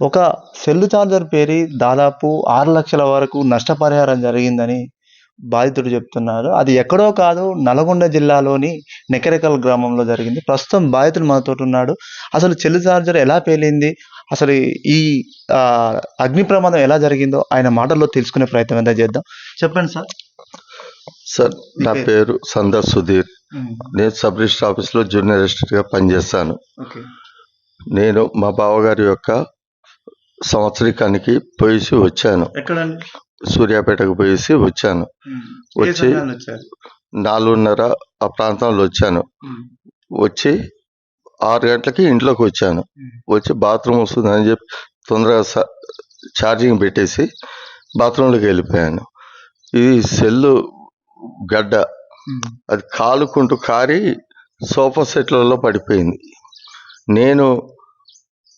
ఒక cell charger పేరి దాదాపు ఆరు లక్షల వరకు నష్టపరిహారం జరిగిందని బాధితుడు చెప్తున్నారు. అది ఎక్కడో కాదు నల్గొండ జిల్లాలోని నెకరెకల్ గ్రామంలో జరిగింది. ప్రస్తుతం బాధితుడు మనతో ఉన్నాడు. అసలు సెల్ ఛార్జర్ ఎలా పేలింది? అసలు ఈ అగ్ని ప్రమాదం ఎలా జరిగిందో ఆయన మాటల్లో తెలుసుకునే ప్రయత్నం ఎంత చేద్దాం. చెప్పండి సార్. సార్ నా పేరు సందర్ సుధీర్. నేను సబ్ రిజిస్టర్ ఆఫీస్లో జూనియర్ అసిస్టెంట్గా పనిచేస్తాను. నేను మా బావగారి యొక్క సంవత్సరికానికి పోయేసి వచ్చాను. ఎక్కడండి సూర్యాపేటకు పోయేసి వచ్చాను. ఏ వచ్చి- సమయాన్ని వచ్చారు? నాలుగున్నర ఆ ప్రాంతంలో వచ్చాను. వచ్చి ఆరు గంటలకి ఇంట్లోకి వచ్చాను. వచ్చి బాత్రూమ్ వస్తుందని చెప్పి తొందరగా స- ఛార్జింగ్ పెట్టేసి బాత్రూంలోకి వెళ్ళిపోయాను. ఇది సెల్లు గడ్డ. అది కాలుకుంటూ కారి సోఫా సెట్లలో పడిపోయింది. నేను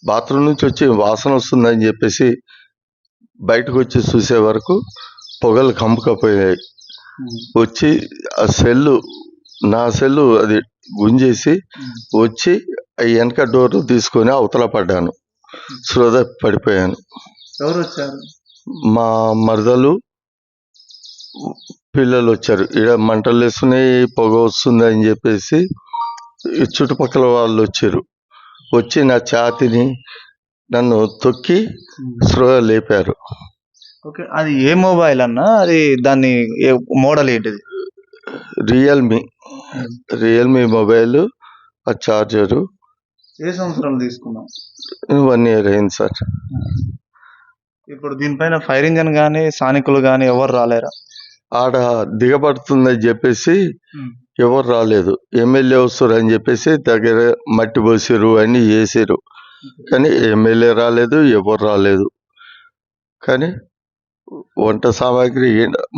బాత్రూమ్ నుంచి వచ్చి వాసన వస్తుందని చెప్పేసి బయటకు వచ్చి చూసే వరకు పొగలు కమ్ముకపోయాయి వచ్చి ఆ సెల్లు నా సెల్లు అది గుంజేసి వచ్చి ఆ వెనక డోర్ తీసుకొని అవతల పడ్డాను. స్రోద పడిపోయాను. ఎవరు వచ్చారు మా మరదలు పిల్లలు వచ్చారు ఇక్కడ మంటలు వేస్తున్నాయి పొగ వస్తుంది అని చెప్పేసి చుట్టుపక్కల వాళ్ళు వచ్చారు వచ్చి నా ఛాతిని నన్ను తొక్కి స్పృహ లేపారు. ఓకే అది ఏ మొబైల్ అన్నా? అది దాన్ని మోడల్ ఏంటిది? రియల్మీ రియల్మీ మొబైల్ ఆ చార్జరు ఏ సంవత్సరం తీసుకున్నాం వన్ ఇయర్ అయింది సార్. ఇప్పుడు దీనిపైన ఫైర్ ఇంజన్ కానీ స్థానికులు కానీ ఎవరు రాలేరా? ఆడ దిగబడుతుందని చెప్పేసి ఎవరు రాలేదు. ఎమ్మెల్యే వస్తారు అని చెప్పేసి దగ్గర మట్టి పోసిరు అన్ని చేసిరు కానీ ఎమ్మెల్యే రాలేదు ఎవరు రాలేదు. కానీ వంట సామాగ్రి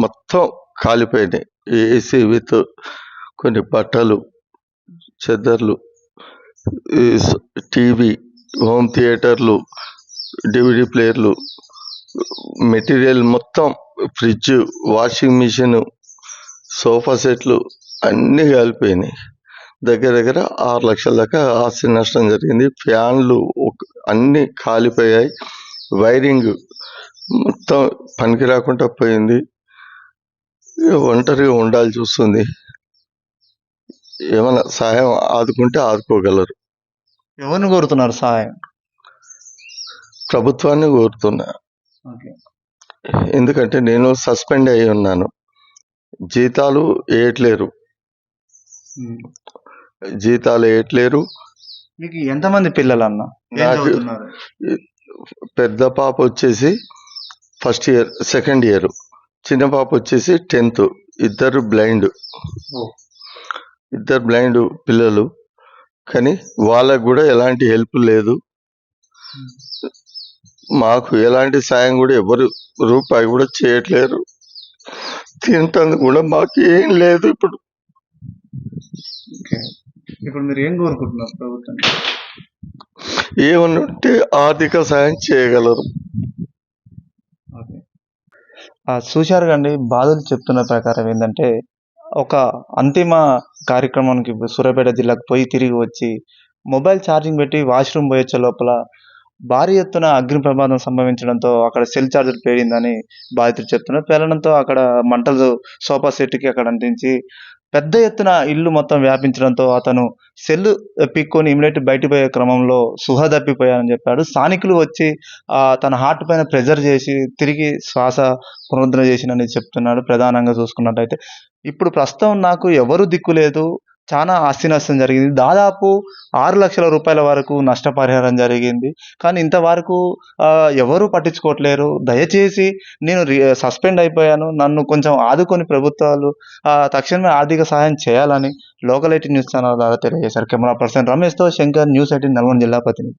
మొత్తం కాలిపోయినాయి. ఏసీ విత్ కొన్ని బట్టలు చెద్దర్లు టీవీ హోమ్ థియేటర్లు డివిడి ప్లేయర్లు మెటీరియల్ మొత్తం ఫ్రిడ్జ్ వాషింగ్ మిషన్ సోఫా సెట్లు అన్నీ కాలిపోయినాయి. దగ్గర దగ్గర ఆరు లక్షల దాకా ఆస్తి నష్టం జరిగింది. ఫ్యాన్లు అన్నీ కాలిపోయాయి. వైరింగ్ మొత్తం పనికి రాకుండా పోయింది. ఒంటరిగా ఉండాల్సి వస్తుంది. ఏమైనా సహాయం ఆదుకుంటే ఆదుకోగలరు. ఎవరిని కోరుతున్నారు సహాయం? ప్రభుత్వాన్ని కోరుతున్నా. ఓకే. ఎందుకంటే నేను సస్పెండ్ అయి ఉన్నాను. జీతాలు వేయట్లేరు జీతాలు వేయట్లేరు మీకు ఎంతమంది పిల్లలు అన్న నాకు- పెద్ద పాప వచ్చేసి ఫస్ట్ ఇయర్ సెకండ్ ఇయర్. చిన్న పాప వచ్చేసి టెన్త్. ఇద్దరు బ్లైండ్. ఇద్దరు బ్లైండ్ పిల్లలు. కానీ వాళ్ళకు కూడా ఎలాంటి హెల్ప్ లేదు. మాకు ఎలాంటి సాయం కూడా ఎవరు రూపాయి కూడా చేయట్లేరు. తినటానికి కూడా మాకు ఏం లేదు ఇప్పుడు. ఇప్పుడు మీరు ఏం కోరుకుంటున్నారు ప్రభుత్వం? ఏమన్నా ఉంటే ఆర్థిక సాయం చేయగలరు. చూశారు కండి బాధలు చెప్తున్న ప్రకారం ఏంటంటే ఒక అంతిమ కార్యక్రమానికి సూర్యాపేట జిల్లాకు పోయి తిరిగి వచ్చి మొబైల్ ఛార్జింగ్ పెట్టి వాష్రూమ్ పోయొచ్చే లోపల భారీ ఎత్తున అగ్ని ప్రమాదం సంభవించడంతో అక్కడ సెల్ చార్జర్ పేరిందని బాధితులు చెప్తున్నారు. పేలడంతో అక్కడ మంటలు సోఫా సెట్కి అక్కడ అంటించి పెద్ద ఎత్తున ఇల్లు మొత్తం వ్యాపించడంతో అతను సెల్ పిక్కొని ఇమిడియట్ బయటపోయే పోయే క్రమంలో సుహ తప్పిపోయారని చెప్పాడు. స్థానికులు వచ్చి తన హార్ట్ పైన ప్రెజర్ చేసి తిరిగి శ్వాస పునరుద్ధరణ చేసినని చెప్తున్నాడు. ప్రధానంగా చూసుకున్నట్టయితే. ఇప్పుడు ప్రస్తుతం నాకు ఎవరు దిక్కు లేదు. చాలా ఆస్తి నష్టం జరిగింది. దాదాపు ఆరు లక్షల రూపాయల వరకు నష్టపరిహారం జరిగింది. కానీ ఇంతవరకు ఎవరు పట్టించుకోవట్లేరు. దయచేసి నేను సస్పెండ్ అయిపోయాను. నన్ను కొంచెం ఆదుకొని ప్రభుత్వాలు తక్షణమే ఆర్థిక సహాయం చేయాలని లోకల్ ఎయిటీ న్యూస్ ఛానల్ ద్వారా తెలియజేశారు. కెమెరా పర్సన్ రమేష్తో శంకర్ న్యూస్ ఎయిటీన్ నల్గొండ జిల్లా ప్రతినిధి.